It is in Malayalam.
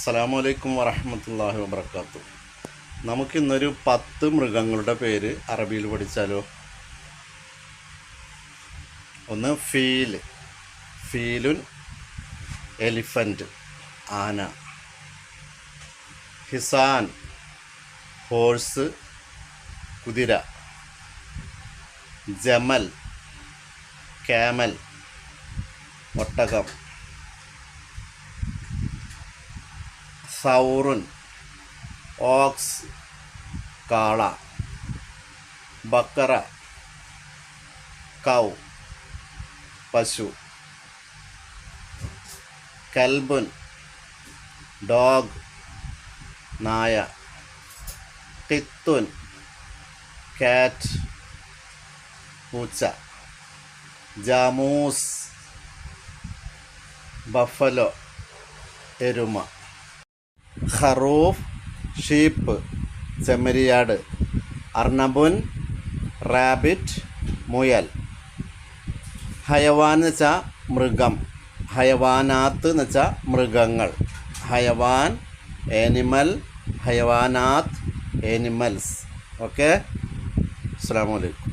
അസ്സാം വലൈക്കും വറഹമത്തല്ലാഹി വബർക്കാത്തു നമുക്കിന്നൊരു പത്ത് മൃഗങ്ങളുടെ പേര് അറബിയിൽ പഠിച്ചാലോ? ഒന്ന് ഫീൽ ഫീലുൻ എലിഫന്റ് ആന. ഹിസാൻ ഹോഴ്സ് കുതിര. ജമൽ ക്യാമൽ ഒട്ടകം. സൗറുൻ ഓക്സ് കാള ബക്കറ കൗ പശു കൽബുൻ ഡോഗ് നായ ടിത്തുൻ കാറ്റ് പൂച്ച ജാമൂസ് ബഫലോ എരുമ. ഖറൂഫ് ഷീപ്പ് ചെമ്മരിയാട് അർണബുൻ റാബിറ്റ് മുയൽ. ഹയവാൻ എന്ന് വെച്ചാൽ മൃഗം. ഹയവാനാത്ത് എന്ന് വെച്ചാൽ മൃഗങ്ങൾ. ഹയവാൻ ഏനിമൽ ഹയവാനാത്ത് ഏനിമൽസ് ഓക്കെ അസ്സാം വലൈക്കും